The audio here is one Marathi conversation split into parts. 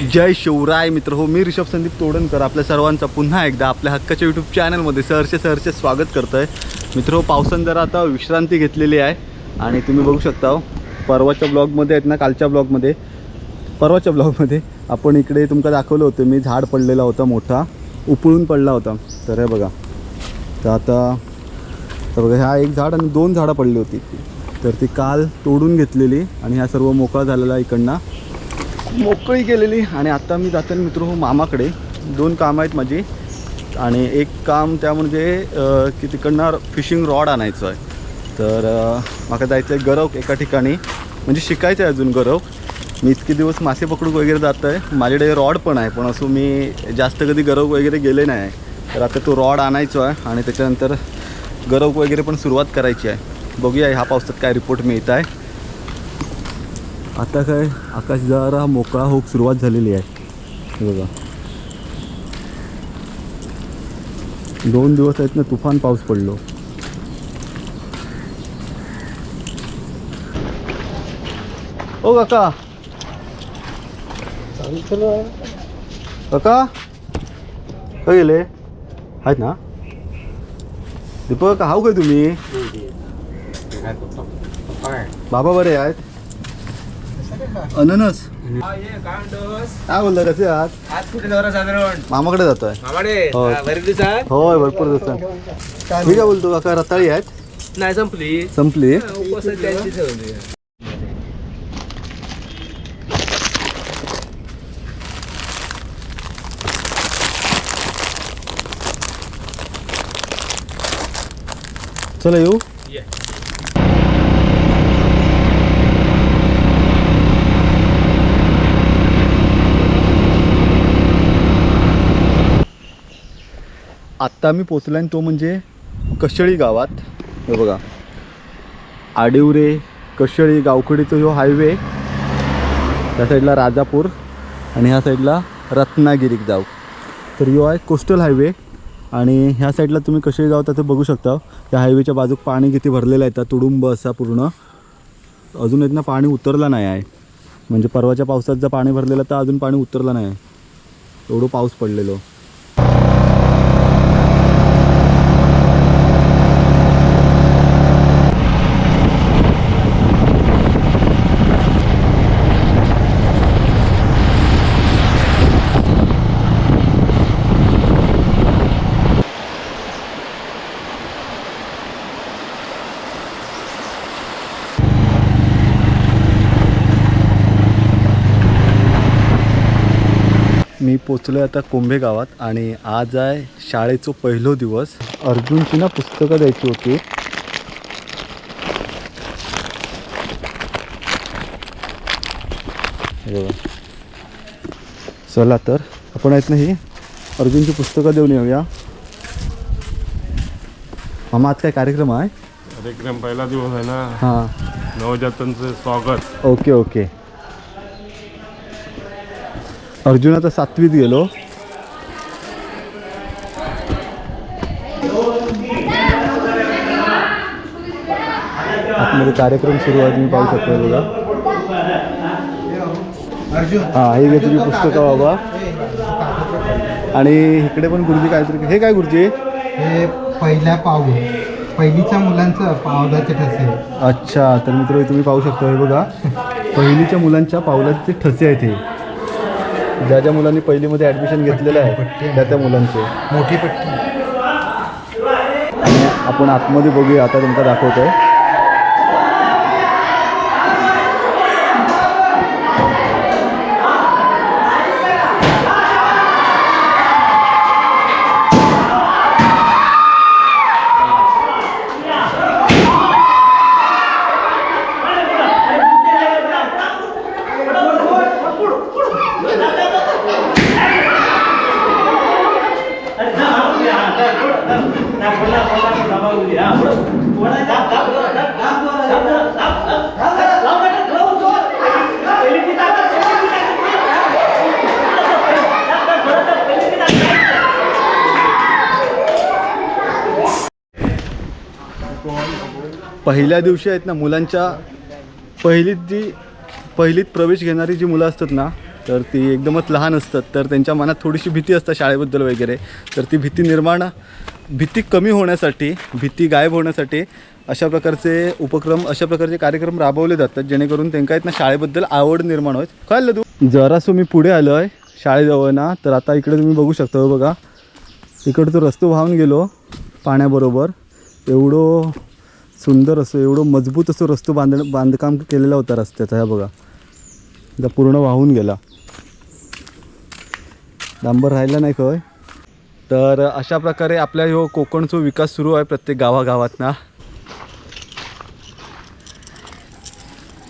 जय शिवराय मित्र हो मी ऋषभ संदीप तोडणकर आपल्या सर्वांचा पुन्हा एकदा आपल्या हक्काच्या यूट्यूब चॅनलमध्ये सहर्षे सहर्षे स्वागत करतो आहे मित्र हो पावसानं जरा आता विश्रांती घेतलेली आहे आणि तुम्ही बघू शकता हो, परवाच्या ब्लॉगमध्ये आहेत ना कालच्या ब्लॉगमध्ये परवाच्या ब्लॉगमध्ये आपण इकडे तुमका दाखवलं होतं मी झाड पडलेला होता मोठा उपळून पडला होता. तर हे बघा तर आता तर बघा ह्या एक झाड आणि दोन झाडं पडली होती. तर ती काल तोडून घेतलेली आणि ह्या सर्व मोकळा झालेला इकडनं. मोकळी केलेली आणि आता मी जातो मित्र हो मामाकडे. दोन कामं आहेत माझी. आणि एक काम त्या म्हणजे की तिकडनं फिशिंग रॉड आणायचं आहे. तर मला जायचं आहे गरव एका ठिकाणी. म्हणजे शिकायचं आहे अजून गरव मी इतके दिवस मासे पकडूक वगैरे जात आहे. माझ्याकडे रॉड पण आहे पण असं मी जास्त कधी गरव वगैरे गेले नाही. तर आता तो रॉड आणायचो आहे आणि त्याच्यानंतर गरव वगैरे पण सुरुवात करायची आहे. बघूया ह्या पावसात काय रिपोर्ट मिळत आहे. आता काय? आकाश जरा मोकळा होऊक सुरुवात झालेली आहे. हे बघा. दोन दिवस आहेत ना तुफान पाऊस पडलो. ओ काका. काका. काय गेले? आहेत ना? दीपक हाव काय तुम्ही? बाबा बरे आहेत? अननस. काय बोलता कसे आज कुठे दौरा साधारण? मामाकडे जातोय. हो. होय भरपूर दिवसात मी काय बोलतो काका रताळी आहेत? नाही संपली. संपली. चला येऊ. आत्ता मी पोचला तो म्हणजे कशळी गावात. हे बघा. आडिवरे कशळी गावखडीचा जो हायवे त्या साईडला राजापूर आणि ह्या साईडला रत्नागिरी गाव. तर यो आहे कोस्टल हायवे आणि ह्या साईडला तुम्ही कशळी गाव ते बघू शकता. या हायवेच्या बाजूक पाणी किती भरलेलं आहे त्या तुडुंब असा पूर्ण. अजून इथनं पाणी उतरलं नाही आहे. म्हणजे परवाच्या पावसात जर पाणी भरलेलं तर अजून पाणी उतरलं नाही आहे. एवढं पाऊस पडलेलो. पोचलो आता कोंभे गावात आणि आज आहे शाळेचा पहिलो दिवस. अर्जुनची ना पुस्तकं द्यायची होती. हे. चला तर आपण आहेत ना ही अर्जुनची पुस्तकं देऊन येऊया. मामा आज काय कार्यक्रम आहे? कार्यक्रम पहिला दिवस आहे ना. हां. नवजातांचं स्वागत. Okay okay. अर्जुन आता सातवीत गेलो. आतमध्ये कार्यक्रम सुरू आहे तुम्ही पाहू शकता बघा. हा हे घे तुझी पुस्तकं बाबा. आणि इकडे पण गुरुजी काहीतरी हे काय गुरुजी? हे पहिल्या पाऊल. पहिलीच्या मुलांचं पावलाचे ठसे. अच्छा तर मित्र तुम्ही पाहू शकता हे बघा. पहिलीच्या मुलांच्या पावलाचे ठसे आहेत हे. ज्या ज्या मुलांनी पहिलीमध्ये ॲडमिशन घेतलेलं आहे त्या त्या मुलांचे. मोठी पट्टी. आणि आपण आतमध्ये बघूया आता तुमका दाखवतोय. पहिल्या दिवशी आहेत ना मुलांच्या पहिलीत जी पहिलीत प्रवेश घेणारी जी मुलं असतात ना तर ती एकदमच लहान असतात. तर त्यांच्या मनात थोडीशी भीती असते शाळेबद्दल वगैरे. तर ती भीती निर्माण भीती कमी होण्यासाठी भीती गायब होण्यासाठी अशा प्रकारचे उपक्रम अशा प्रकारचे कार्यक्रम राबवले जातात जेणेकरून त्यांना आहेत ना शाळेबद्दल आवड निर्माण होत कळलं तू जरासं मी पुढे आलो आहे शाळेजवळ ना तर आता इकडे तुम्ही बघू शकता हो बघा. इकडं तो रस्तो वाहून गेलो पाण्याबरोबर. एवढं सुंदर असं एवढं मजबूत असं रस्तो बांध बांधकाम केलेला होता रस्त्याचा ह्या बघा. आता पूर्ण वाहून गेला. डांबर राहिला नाही खय तर अशा प्रकारे आपल्या ह्यो कोकणचा विकास सुरू आहे प्रत्येक गावागावात ना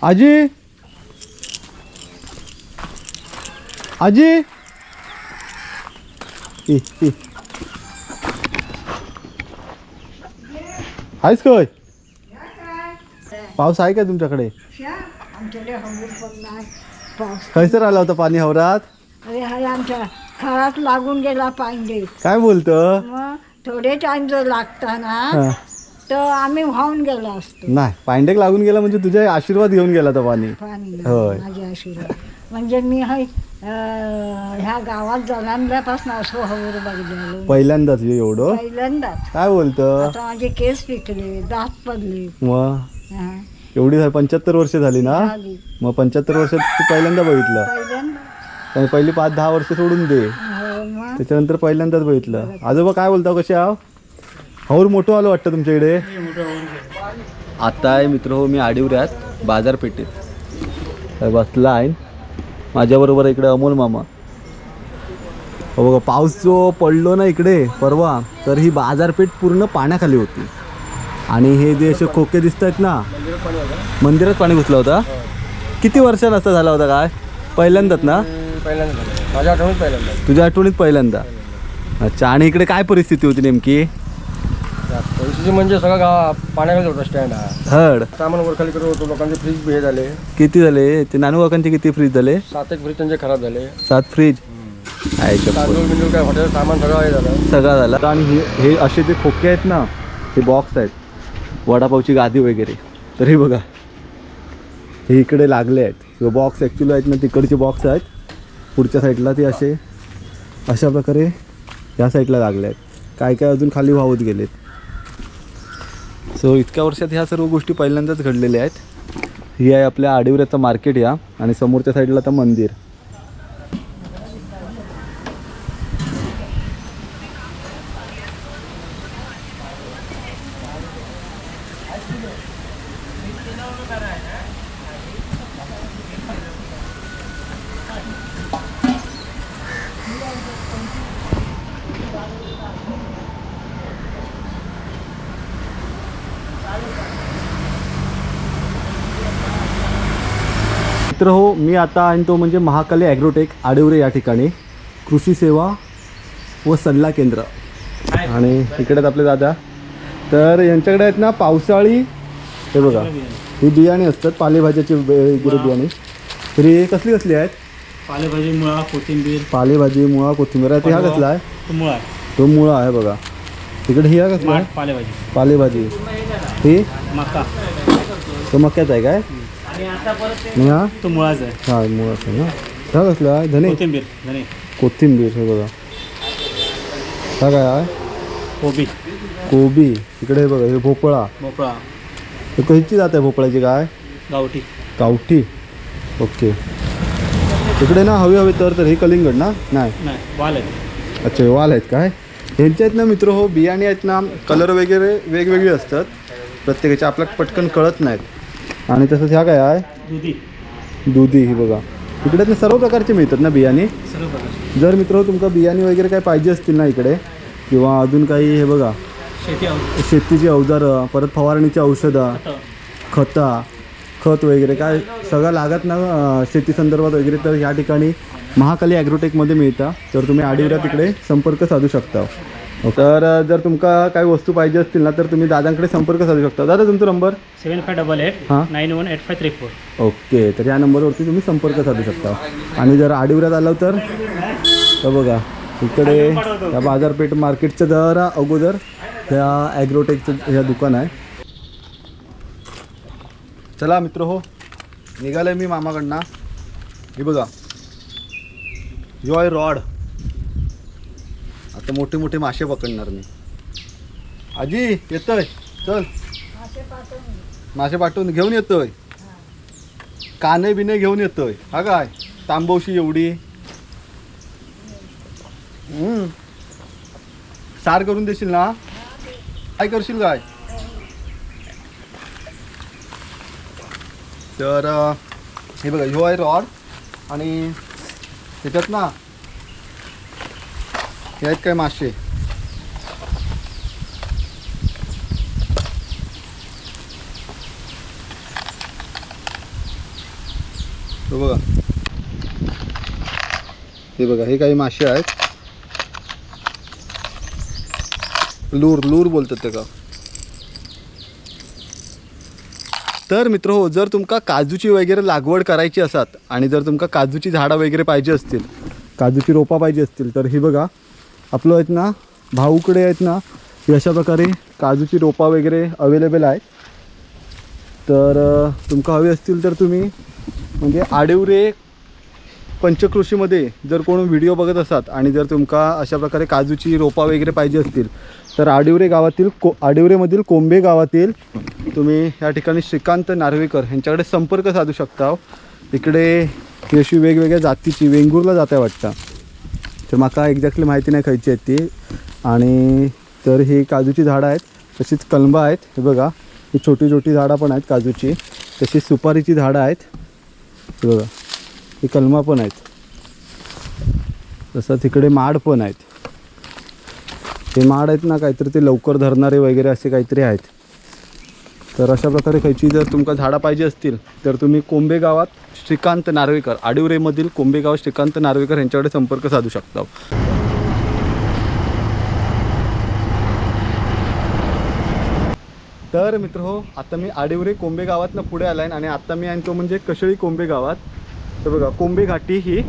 आजी! आजी आहेस काय पाऊस आहे का तुमच्याकडे? आमच्याकडे हवूर पण नाही. पाऊस खैसर आला होता पाणी हवरात? अरे हाय आमच्या खळात लागून गेला पांडे काय बोलतं? मग थोडे टाइम जर लागता ना हा. तर आम्ही वाहून गेलो असतो. नाही पांडेक लागून गेला म्हणजे तुझा आशीर्वाद घेऊन गेला तो पाणी. पाणी होय. माझ्या आशीर्वाद. म्हणजे मी हाय अं, ह्या गावात जन्मल्यापासून असं हवूर बघलेलो पहिल्यांदाच हे एवढं? पहिल्यांदाच. काय बोलतं? आता माझे केस पिकले दात पडले. मग? हा. एवढी झाली पंच्याहत्तर वर्ष झाली ना? झाली. मग पंच्याहत्तर वर्षात तू पहिल्यांदा बघितलं. पहिल्यांदा. पहिली पाच दहा वर्ष सोडून दे. हो मग. त्याच्यानंतर पहिल्यांदाच बघितलं. आजोबा काय बोलता कसे आहो? हौर मोठं आलो वाटतं तुमच्या इकडे? आता आहे मित्र हो मी आडिवऱ्यात बाजारपेठेत. बसला आहे. माझ्याबरोबर इकडे अमोल मामा. हो बघा पाऊस जो पडलो ना इकडे परवा तर ही बाजारपेठ पूर्ण पाण्याखाली होती. आणि हे जे असे खोके दिसत आहेत ना मंदिरात पाणी घुसला होता. किती वर्षानं असं झाला होता काय? पहिल्यांदाच ना? पहिल्यांदा माझ्या आठवणीत पहिल्यांदा तुझ्या आठवणीत पहिल्यांदा. अच्छा आणि इकडे काय परिस्थिती होती नेमकी? परिस्थिती म्हणजे सगळं गाव पाण्याखाली होता स्टँड हा. हड. सामान वर खाली करत होतो लोकांचे फ्रीज हे झाले. किती झाले? ते नानू काकांचे किती फ्रीज झाले? सात एक फ्रीज त्यांचे खराब झाले. सात फ्रीज आहे शपथ. तांदूळ बिंदूळ काय हॉटेल सामान सगळं हे झालं. सगळा झाला. आणि हे हे असे जे खोके आहेत ना हे बॉक्स आहेत. वडापावची गादी वगैरे. तर हे बघा. हे इकडे लागले आहेत. हे बॉक्स ॲक्च्युली आहेत ना तिकडचे बॉक्स आहेत. पुढच्या साईडला ते असे अशा प्रकारे ह्या साईडला लागले आहेत. काय काय अजून खाली वाहत गेलेत. सो इतक्या वर्षात ह्या सर्व गोष्टी पहिल्यांदाच घडलेल्या आहेत. ही आहे आपल्या आडिवऱ्याचं मार्केट या आणि समोरच्या साईडला तर मंदिर. मित्र हो मी आता आणि तो म्हणजे महाकाली ॲग्रोटेक आडिवरे या ठिकाणी. कृषी सेवा व सल्ला केंद्र. आणि इकडेच आपले दादा. तर यांच्याकडे आहेत ना पावसाळी हे बघा ही बियाणे असतात पालेभाज्याची वगैरे बियाणे. तर ही कसली कसली आहेत? पालेभाजी मुळा कोथिंबीर. पालेभाजी मुळा कोथिंबीर. आहे ते हा कसला आहे? तो मुळा तो मुळा आहे बघा. इकडे ही हा कसला आहे? माठ पालेभाजी. पालेभाजी. ही? मका. तो मक्याचा आहे काय? हा? तो मुळाच आहे. हा मुळाचा आहे ना? कसला आहे? धने? कोथिंबीर धने. कोथिंबीर हे बघा. हा काय आहे? कोबी. कोबी. इकडे हे बघा हे भोपळा. भोपळा. हे कशीची जात आहे भोपळ्याची काय गावठी. गावठी. ओके. इकडे ना हवे हवे तर तर हे कलिंगड ना? नाही. नाही वाल आहे अच्छा हे वाल आहेत काय? ह्यांचे आहेत ना मित्र हो बियाणे आहेत ना कलर वगैरे वेगवेगळे असतात. प्रत्येकाचे आपल्याला पटकन कळत नाहीत. आणि तसंच ह्या काय आहे? दुधी. दुधी ही बघा. इकडे ना सर्व प्रकारचे मिळतात ना बियाणे? सर्व जर मित्र तुमका बियाणे वगैरे काय पाहिजे असतील ना इकडे किंवा अजून काही हे बघा शेती शेतीची अवजारं परत फवारणीची औषधं खता खत वगैरे काय सगळं लागत ना अं, शेती संदर्भात वगैरे तर ह्या ठिकाणी महाकाली ॲग्रोटेकमध्ये मिळतं. तर तुम्ही आडिवऱ्या तिकडे संपर्क साधू शकता. तर जर तुमका काही वस्तू पाहिजे असतील ना तर तुम्ही दादांकडे संपर्क साधू शकता. दादा तुमचा number? Seven five double eight हां. Nine one eight five three four. Okay तर या नंबरवरती तुम्ही संपर्क साधू शकता. आणि जर आडिवऱ्यात आलो तर? तर बघा इकडे या बाजारपेठ मार्केटच्या जरा अगोदर ह्या ॲग्रोटेकचं ह्या दुकान आहे. चला मित्र हो. निघालं मी मामाकडनं. हे बघा. जॉय रॉड आता मोठे मोठे मासे पकडणार मी. आजी येतोय. चल. मासे पाठवून घेऊन येतोय. काने बिने घेऊन येतोय. हा काय? तांबवशी एवढी. हम्म. सार करून देशील ना? काय करशील काय? तर हे बघा ह्यो आहे रॉड आणि ह्याच्यात ना हे आहेत काय मासे? हे बघा. हे बघा हे काही मासे आहेत. लूर लूर बोलतात ते का? तर मित्र हो जर तुमका काजूची वगैरे लागवड करायची असतात आणि जर तुमका काजूची झाडं वगैरे पाहिजे असतील काजूची रोपा पाहिजे असतील तर ही बघा आपलं आहेत ना भाऊकडे आहेत ना अशा प्रकारे काजूची रोपा वगैरे अवेलेबल आहेत. तर तुमका हवी असतील तर तुम्ही म्हणजे आडेवरे पंचकृषीमध्ये जर कोण व्हिडिओ बघत असतात आणि जर तुमका अशा प्रकारे काजूची रोपा वगैरे पाहिजे असतील तर आडिवरे गावातील को आडिवरेमधील कोंबे गावातील तुम्ही या ठिकाणी श्रीकांत नार्वेकर यांच्याकडे संपर्क साधू शकता. इकडे अशी वेगवेगळ्या जातीची वेंगुर्ला जात आहे वाटतं. तर माका एक्झॅक्टली माहिती नाही खायची आहेत ती. आणि तर ही काजूची झाडं आहेत तशीच कलंबा आहेत. हे बघा ही छोटी छोटी झाडं पण आहेत काजूची. तशीच सुपारीची झाडं आहेत. हे बघा ही कलमा पण आहेत. तसं तिकडे माड पण आहेत. ते माड आहेत ना काहीतरी ते लवकर धरणारे वगैरे असे काहीतरी आहेत. तर अशा प्रकारे खायची जर तुमका झाडं पाहिजे असतील तर तुम्ही कोंबे गावात श्रीकांत नार्वेकर आडिवरेमधील कोंबे श्रीकांत नार्वेकर यांच्याकडे संपर्क साधू शकता. तर मित्र हो आता मी आडिवरे कोंबे गावातनं पुढे आहे आणि आता मी आणतो म्हणजे कशळी कोंबे गावात. तर बघा कोंबे घाटी ही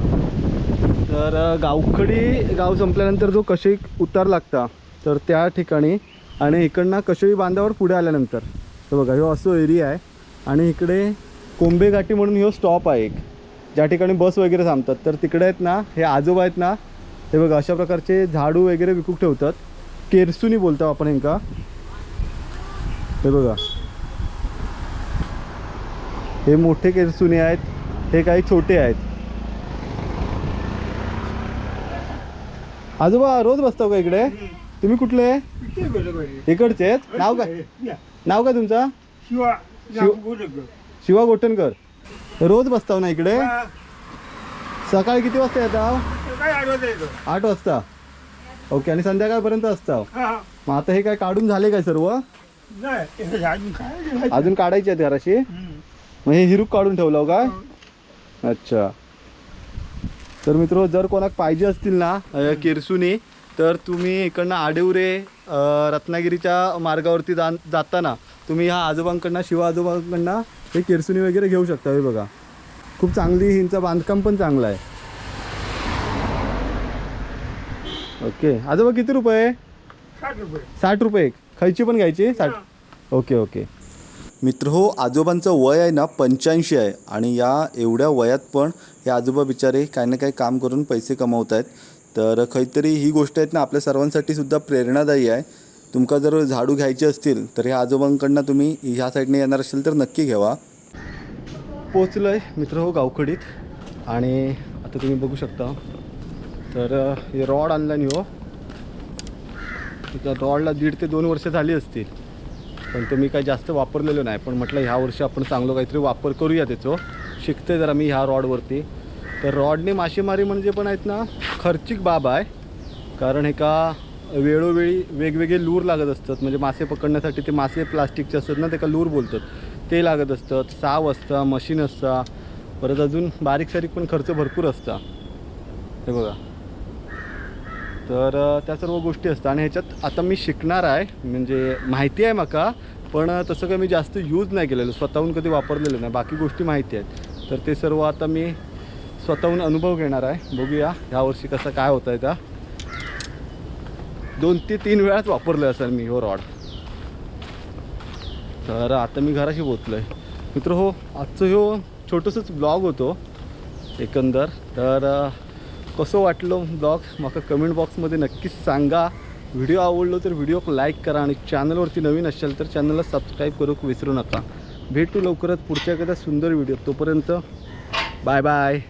तर गावखडी गाव संपल्यानंतर जो कशळी उतार लागता तर त्या ठिकाणी आणि इकडनं कशळी बांधावर पुढे आल्यानंतर तर बघा ह्यो असो एरिया आहे. आणि इकडे कोंबे घाटी म्हणून ह्यो स्टॉप आहे एक. ज्या ठिकाणी बस वगैरे थांबतात. तर तिकडे आहेत ना हे आजोबा आहेत ना हे बघा अशा प्रकारचे झाडू वगैरे विकूक ठेवतात. केरसुनी बोलतो आपण यांका हे बघा. हे मोठे केरसुनी आहेत. हे काही छोटे आहेत. आजोबा रोज बसतो का इकडे? तुम्ही कुठले? इकडचे आहेत? नाव काय? नाव काय तुमचा? शिव- शिवा गोटनकर. रोज बसताव ना इकडे? सकाळी किती वाजता येता आठ वाजता ओके आणि संध्याकाळपर्यंत असता मग आता हे काय काढून झाले काय सर्व? अजून काढायचे आहेत घराशी? मग हे हिरूक काढून ठेवलं काय? अच्छा. तर मित्र जर कोणाक पाहिजे असतील ना किरसुनी तर तुम्ही इकडनं आडिवरे रत्नागिरीच्या मार्गावरती जा जाताना तुम्ही ह्या आजोबांकडनं शिवा आजोबांकडनं हे किरसुनी वगैरे घेऊ शकता हे बघा. खूप चांगली हिंचं बांधकाम पण चांगलं आहे. ओके. आजोबा किती रुपये? साठ रुपये. खायची पण घ्यायची? साठ. Okay okay. मित्र हो आजोबांचं वय आहे ना पंच्याऐंशी आहे. आणि या एवढ्या वयात पण हे आजोबा बिचारे काही ना काही काम करून पैसे कमवत आहेत तर काहीतरी ही गोष्ट आहेत ना आपल्या सर्वांसाठी सुद्धा प्रेरणादायी आहे. तुमका जर झाडू घ्यायचे असतील तर ह्या आजोबांकडनं तुम्ही ह्या साईडने येणार असेल तर नक्की घ्यावा. पोचलो आहे मित्र हो गावखडीत. आणि आता तुम्ही बघू शकता. तर हे रॉड आणला नाही हो. त्या रॉडला दीड ते दोन वर्ष झाली असतील. पण तो मी काही जास्त वापरलेलो नाही. पण म्हटलं ह्या वर्षी आपण चांगलं काहीतरी वापर करूया त्याचं. शिकते जरा मी ह्या रॉडवरती. तर रॉडने मासेमारी म्हणजे पण आहेत ना खर्चिक बाब आहे. कारण हे का वेळोवेळी वेगवेगळे लूर लागत असतात. म्हणजे मासे पकडण्यासाठी ते मासे प्लास्टिकचे असतात ना ते का लूर बोलतात. ते लागत असतात. साव असतं मशीन असतं परत अजून बारीक सारीक पण खर्च भरपूर असता. हे बघा. तर त्या सर्व गोष्टी असतात. आणि ह्याच्यात आता मी शिकणार आहे. म्हणजे माहिती आहे माका पण तसं काही मी जास्त यूज नाही केलेलं. स्वतःहून कधी वापरलेलं नाही. बाकी गोष्टी माहिती आहेत. तर ते सर्व आता मी स्वतःहून अनुभव घेणार आहे. बघूया ह्या वर्षी कसं काय होतं आहे त्या. दोन ते तीन वेळाच वापरलं असेल मी हो रॉड तर आता मी घराशी पोचलो आहे मित्र हो आजचं हो छोटंसंच ब्लॉग होतो. एकंदर. तर कसं वाटलं ब्लॉग मला कमेंट बॉक्समध्ये नक्कीच सांगा. व्हिडिओ आवडलो तर व्हिडिओक लाईक करा आणि चॅनलवरती नवीन असेल तर चॅनलला सबस्क्राईब करूक विसरू नका. भेटू लवकरच पुढच्या एखाद्या सुंदर व्हिडिओ तोपर्यंत बाय बाय